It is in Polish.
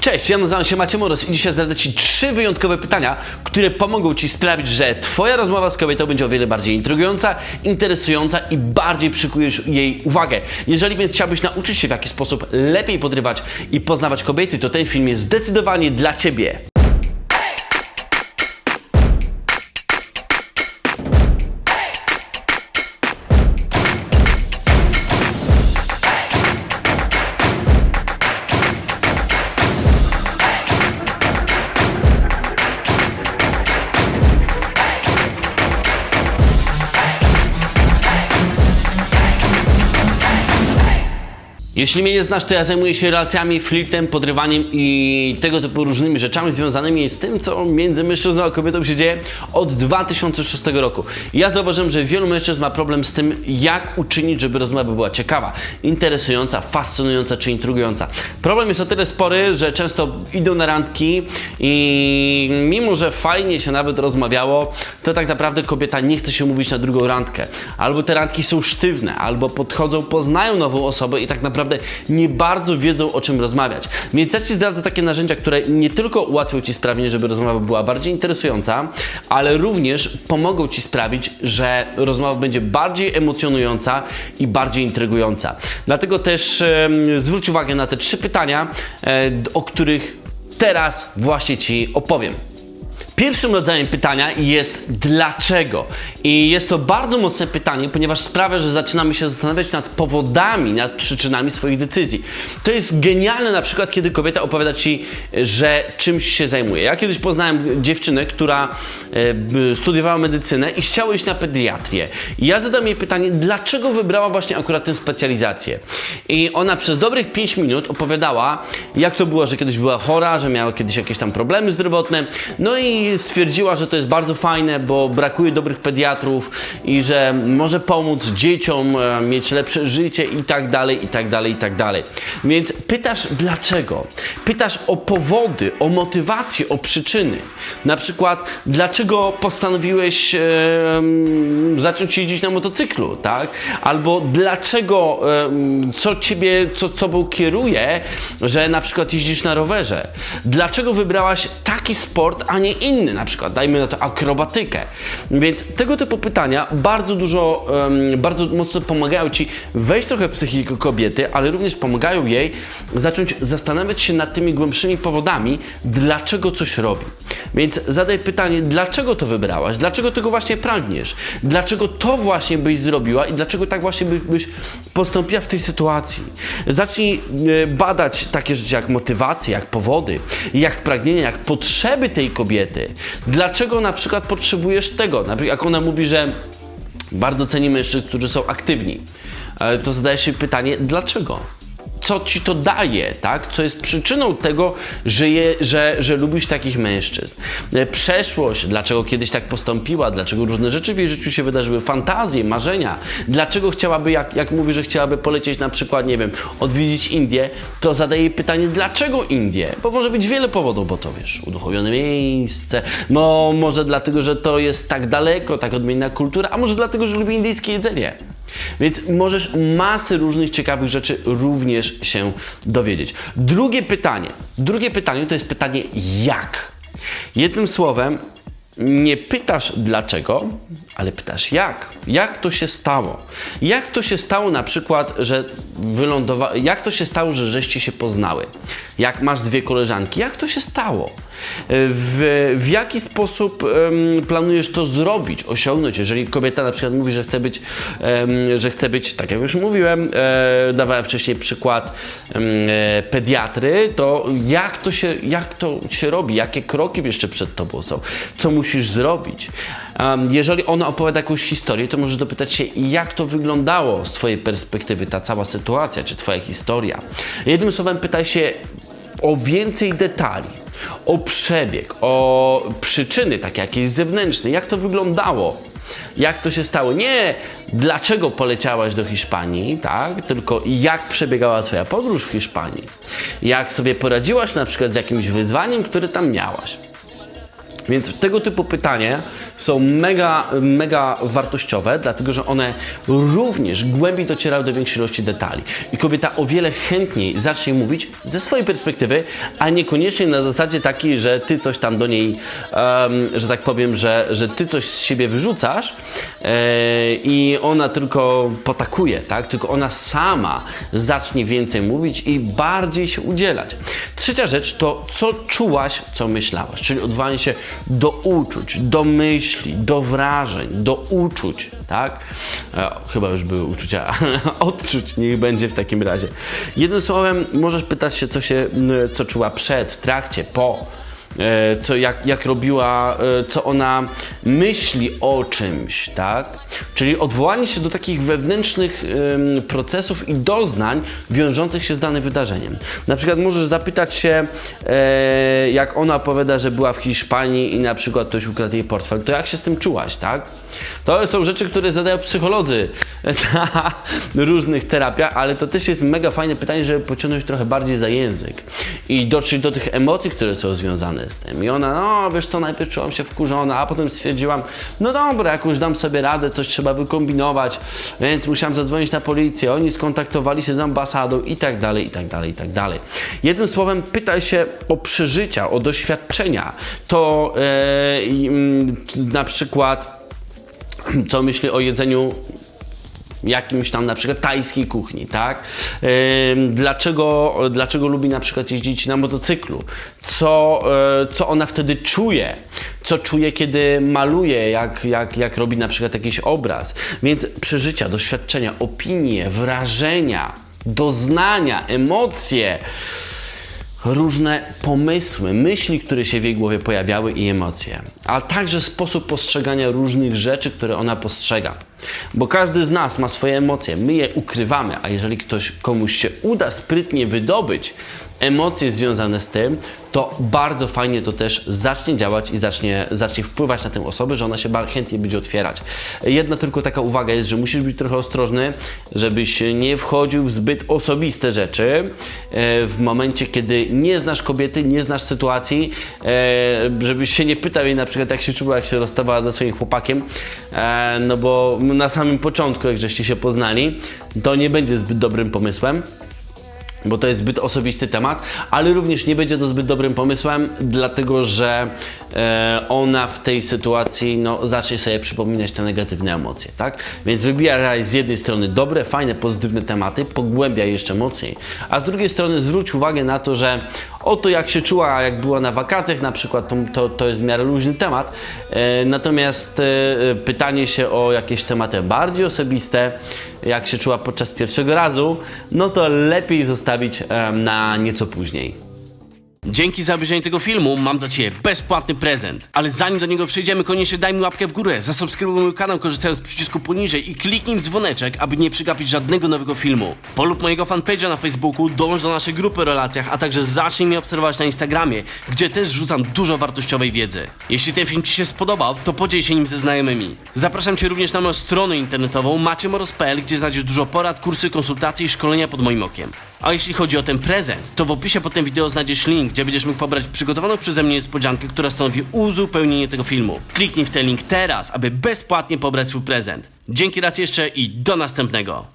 Cześć, ja nazywam się Maciej Moros i dzisiaj zdradzę Ci trzy wyjątkowe pytania, które pomogą Ci sprawić, że Twoja rozmowa z kobietą będzie o wiele bardziej intrygująca, interesująca i bardziej przykujesz jej uwagę. Jeżeli więc chciałbyś nauczyć się w jaki sposób lepiej podrywać i poznawać kobiety, to ten film jest zdecydowanie dla Ciebie. Jeśli mnie nie znasz, to ja zajmuję się relacjami, flirtem, podrywaniem i tego typu różnymi rzeczami związanymi z tym, co między mężczyzną a kobietą się dzieje od 2006 roku. Ja zauważyłem, że wielu mężczyzn ma problem z tym, jak uczynić, żeby rozmowa była ciekawa, interesująca, fascynująca czy intrygująca. Problem jest o tyle spory, że często idą na randki i mimo, że fajnie się nawet rozmawiało, to tak naprawdę kobieta nie chce się mówić na drugą randkę. Albo te randki są sztywne, albo podchodzą, poznają nową osobę i tak naprawdę nie bardzo wiedzą o czym rozmawiać. Więc ja Ci zdradzę takie narzędzia, które nie tylko ułatwią Ci sprawienie, żeby rozmowa była bardziej interesująca, ale również pomogą Ci sprawić, że rozmowa będzie bardziej emocjonująca i bardziej intrygująca. Dlatego też em, zwróć uwagę na te trzy pytania, e, o których teraz właśnie Ci opowiem. Pierwszym rodzajem pytania jest dlaczego? I jest to bardzo mocne pytanie, ponieważ sprawia, że zaczynamy się zastanawiać nad powodami, nad przyczynami swoich decyzji. To jest genialne na przykład, kiedy kobieta opowiada ci, że czymś się zajmuje. Ja kiedyś poznałem dziewczynę, która e, studiowała medycynę i chciała iść na pediatrię. I ja zadam jej pytanie, dlaczego wybrała właśnie akurat tę specjalizację? I ona przez dobrych 5 minut opowiadała, jak to było, że kiedyś była chora, że miała kiedyś jakieś tam problemy zdrowotne. No i stwierdziła, że to jest bardzo fajne, bo brakuje dobrych pediatrów i że może pomóc dzieciom e, mieć lepsze życie i tak dalej, i tak dalej, i tak dalej. Więc pytasz dlaczego? Pytasz o powody, o motywację, o przyczyny. Na przykład, dlaczego postanowiłeś e, zacząć jeździć na motocyklu, tak? Albo dlaczego, e, co ciebie, co tobą kieruje, że na przykład jeździsz na rowerze? Dlaczego wybrałaś taki sport, a nie inny? Na przykład, dajmy na to akrobatykę. Więc tego typu pytania bardzo dużo, bardzo mocno pomagają ci wejść trochę w psychikę kobiety, ale również pomagają jej zacząć zastanawiać się nad tymi głębszymi powodami, dlaczego coś robi. Więc zadaj pytanie, dlaczego to wybrałaś? Dlaczego tego właśnie pragniesz? Dlaczego to właśnie byś zrobiła i dlaczego tak właśnie by- byś postąpiła w tej sytuacji? Zacznij e, badać takie rzeczy jak motywacje, jak powody, jak pragnienia, jak potrzeby tej kobiety. Dlaczego na przykład potrzebujesz tego? Na przykład jak ona mówi, że bardzo ceni mężczyzn, którzy są aktywni, to zadaje się pytanie, dlaczego? Co ci to daje, tak? Co jest przyczyną tego, że, je, że, że lubisz takich mężczyzn? E, Przeszłość, dlaczego kiedyś tak postąpiła, dlaczego różne rzeczy w jej życiu się wydarzyły, fantazje, marzenia, dlaczego chciałaby, jak, jak mówi, że chciałaby polecieć na przykład, nie wiem, odwiedzić Indię, to zadaje pytanie, dlaczego Indie? Bo może być wiele powodów, bo to wiesz, uduchowione miejsce, no może dlatego, że to jest tak daleko, tak odmienna kultura, a może dlatego, że lubi indyjskie jedzenie. Więc możesz masy różnych ciekawych rzeczy również się dowiedzieć. Drugie pytanie. Drugie pytanie to jest pytanie jak. Jednym słowem, nie pytasz dlaczego, ale pytasz jak. Jak to się stało? Jak to się stało na przykład, że wylądowa... Jak to się stało, że żeście się poznały? Jak masz dwie koleżanki? Jak to się stało? W, w jaki sposób em, planujesz to zrobić, osiągnąć? Jeżeli kobieta na przykład mówi, że chce być, em, że chce być, tak jak już mówiłem, e, dawałem wcześniej przykład e, pediatry, to jak to, się, jak to się robi? Jakie kroki jeszcze przed tobą są? Co musisz zrobić? Em, jeżeli ona opowiada jakąś historię, to możesz dopytać się, jak to wyglądało z twojej perspektywy, ta cała sytuacja, czy twoja historia. Jednym słowem pytaj się o więcej detali, o przebieg, o przyczyny takie jakieś zewnętrzne, jak to wyglądało, jak to się stało. Nie dlaczego poleciałaś do Hiszpanii, tak, tylko jak przebiegała twoja podróż w Hiszpanii, jak sobie poradziłaś na przykład z jakimś wyzwaniem, które tam miałaś. Więc tego typu pytania są mega, mega wartościowe, dlatego że one również głębiej docierają do większej ilości detali. I kobieta o wiele chętniej zacznie mówić ze swojej perspektywy, a niekoniecznie na zasadzie takiej, że ty coś tam do niej, em, że tak powiem, że, że ty coś z siebie wyrzucasz e, i ona tylko potakuje, tak? Tylko ona sama zacznie więcej mówić i bardziej się udzielać. Trzecia rzecz to, co czułaś, co myślałaś, czyli odwołanie się do uczuć, do myśli, do wrażeń, do uczuć, tak? E, chyba już były uczucia, odczuć niech będzie w takim razie. Jednym słowem, możesz pytać się, co się, co czuła przed, w trakcie, po co, jak, jak robiła, e, co ona myśli o czymś, tak? Czyli odwołanie się do takich wewnętrznych procesów i doznań wiążących się z danym wydarzeniem. Na przykład możesz zapytać się, e, jak ona opowiada, że była w Hiszpanii i na przykład ktoś ukradł jej portfel, to jak się z tym czułaś, tak? To są rzeczy, które zadają psycholodzy na różnych terapiach, ale to też jest mega fajne pytanie, żeby pociągnąć trochę bardziej za język i dotrzeć do tych emocji, które są związane z tym. I ona, no wiesz co, najpierw czułam się wkurzona, a potem stwierdziłam, no dobra, jakoś dam sobie radę, coś trzeba wykombinować, więc musiałam zadzwonić na policję, oni skontaktowali się z ambasadą i tak dalej, i tak dalej, i tak dalej. Jednym słowem, pytaj się o przeżycia, o doświadczenia. To mm, na przykład co myśli o jedzeniu jakimś tam na przykład tajskiej kuchni, tak? Dlaczego, dlaczego lubi na przykład jeździć na motocyklu? Co, e, co ona wtedy czuje? Co czuje, kiedy maluje, jak, jak, jak robi na przykład jakiś obraz? Więc przeżycia, doświadczenia, opinie, wrażenia, doznania, emocje różne pomysły, myśli, które się w jej głowie pojawiały i emocje, ale także sposób postrzegania różnych rzeczy, które ona postrzega. Bo każdy z nas ma swoje emocje, my je ukrywamy, a jeżeli ktoś komuś się uda sprytnie wydobyć emocje związane z tym, to bardzo fajnie to też zacznie działać i zacznie, zacznie wpływać na tę osobę, że ona się bardzo chętnie będzie otwierać. Jedna tylko taka uwaga jest, że musisz być trochę ostrożny, żebyś nie wchodził w zbyt osobiste rzeczy e, w momencie, kiedy nie znasz kobiety, nie znasz sytuacji, e, żebyś się nie pytał jej na przykład jak się czuła, jak się rozstawała ze swoim chłopakiem, e, no bo na samym początku, jak żeście się poznali, to nie będzie zbyt dobrym pomysłem bo to jest zbyt osobisty temat, ale również nie będzie to zbyt dobrym pomysłem, dlatego że ona w tej sytuacji no, zacznie sobie przypominać te negatywne emocje, tak? Więc wybieraj z jednej strony dobre, fajne, pozytywne tematy, pogłębiaj jeszcze mocniej, a z drugiej strony zwróć uwagę na to, że oto jak się czuła, jak była na wakacjach na przykład, to, to, to jest w miarę luźny temat, e, natomiast e, pytanie się o jakieś tematy bardziej osobiste, jak się czuła podczas pierwszego razu, no to lepiej zostawić na nieco później. Dzięki za obejrzenie tego filmu mam dla Ciebie bezpłatny prezent. Ale zanim do niego przejdziemy, koniecznie daj mi łapkę w górę, zasubskrybuj mój kanał korzystając z przycisku poniżej i kliknij w dzwoneczek, aby nie przegapić żadnego nowego filmu. Polub mojego fanpage'a na Facebooku, dołącz do naszej grupy o relacjach, a także zacznij mnie obserwować na Instagramie, gdzie też wrzucam dużo wartościowej wiedzy. Jeśli ten film Ci się spodobał, to podziel się nim ze znajomymi. Zapraszam Cię również na moją stronę internetową maciemoros.pl, gdzie znajdziesz dużo porad, kursy, konsultacje i szkolenia pod moim okiem. A jeśli chodzi o ten prezent, to w opisie pod tym wideo znajdziesz link, gdzie będziesz mógł pobrać przygotowaną przeze mnie niespodziankę, która stanowi uzupełnienie tego filmu. Kliknij w ten link teraz, aby bezpłatnie pobrać swój prezent. Dzięki raz jeszcze i do następnego.